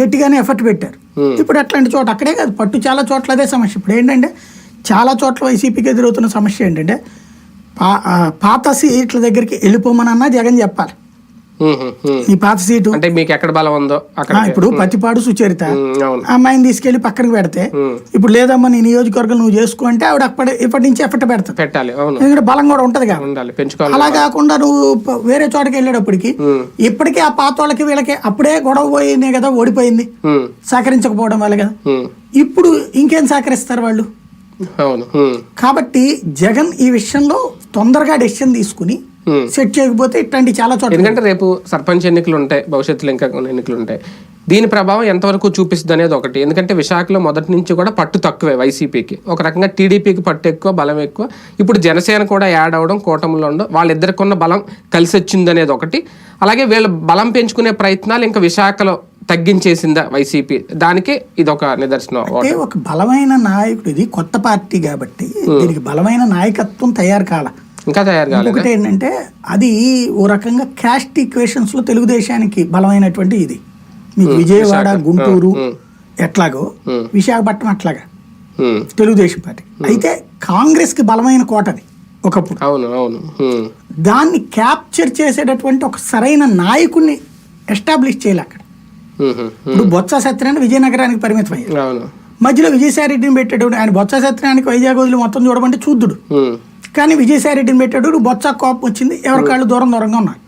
గట్టిగానే ఎఫర్ట్ పెట్టారు. ఇప్పుడు అట్లాంటి చోట అక్కడే కాదు పట్టు చాలా చోట్ల అదే సమస్య. ఇప్పుడు ఏంటంటే చాలా చోట్ల వైసీపీకి ఎదురవుతున్న సమస్య ఏంటంటే పా పాత సీట్ల దగ్గరికి వెళ్ళిపోమనన్నా జగన్ చెప్పాలి. నీ పాత సీటు. అంటే మీకు ఎక్కడ బలం ఉందో అక్కడ ఇప్పుడు పత్తిపాడు సుచరిత. అమ్మాయిని తీసుకెళ్ళి పక్కనకి పెడితే. ఇప్పుడు లేదమ్మా నీ నియోజకవర్గం నువ్వు చేసుకో అంటే ఆవిడ అప్పటి ఇప్పటి నుంచి ఎఫర్ట్ పెడతాది పెట్టాలి ఎందుకంటే బలం కూడా ఉంటది పెంచుకోవాలి అలా కాకుండా నువ్వు వేరే చోటకి వెళ్ళేటప్పటికి ఇప్పటికీ ఆ పాత వాళ్ళకి వీళ్ళకి అప్పుడే గొడవ పోయిందే కదా ఓడిపోయింది. సహకరించకపోవడం వల్ల కదా. ఇప్పుడు ఇంకేం సహకరిస్తారు వాళ్ళు? కాబట్టి జగన్ ఈ విషయంలో తొందరగా డెసిషన్ తీసుకుని. సెట్ చేయకపోతే ఇట్లాంటి చాలా చోట్ల ఎందుకంటే రేపు సర్పంచ్ ఎన్నికలు ఉంటాయి భవిష్యత్తులో ఇంకా కొన్ని ఎన్నికలు ఉంటాయి దీని ప్రభావం ఎంతవరకు చూపిస్తుంది అనేది ఒకటి. ఎందుకంటే విశాఖలో మొదటి నుంచి కూడా పట్టు తక్కువే వైసీపీకి. ఒక రకంగా టీడీపీకి పట్టు ఎక్కువ బలం ఎక్కువ. ఇప్పుడు జనసేన కూడా యాడ్ అవడం కూటమిలో ఉండడం వాళ్ళిద్దరికి ఉన్న బలం కలిసి వచ్చింది అనేది ఒకటి. అలాగే వీళ్ళు బలం పెంచుకునే ప్రయత్నాలు ఇంకా విశాఖలో తగ్గించేసిందా వైసీపీ? దానికి ఇది ఒక నిదర్శనం ఒక బలమైన నాయకుడు ఇది కొత్త పార్టీ కాబట్టి దీనికి బలమైన నాయకత్వం తయారు కాల. ఇంకా తయారు కాలేదు? ఒకటి ఏంటంటే అది ఓ రకంగా క్యాస్ట్ ఈక్వేషన్స్లో తెలుగుదేశానికి బలమైనటువంటి ఇది. మీకు విజయవాడ గుంటూరు ఎట్లాగో విశాఖపట్నం అట్లాగా. తెలుగుదేశం పార్టీ. అయితే కాంగ్రెస్కి బలమైన కోటది ఒకప్పుడు. అవును అవును. దాన్ని క్యాప్చర్ చేసేటటువంటి ఒక సరైన నాయకుడిని ఎస్టాబ్లిష్ చేయాలి అక్కడ. ఇప్పుడు బొత్స సత్యనారాయణ విజయనగరానికి పరిమితం అయ్యారు మధ్యలో విజయసాయి రెడ్డిని పెట్టాడు ఆయన బొత్స సత్యనారాయణకి వైజాగ్ వదిలి మొత్తం చూడమంటే చూద్దుడు. కానీ విజయసాయి రెడ్డిని పెట్టాడు. బొత్స కోపం వచ్చింది. ఎవరి కాళ్ళు దూరం దూరంగా ఉన్నారు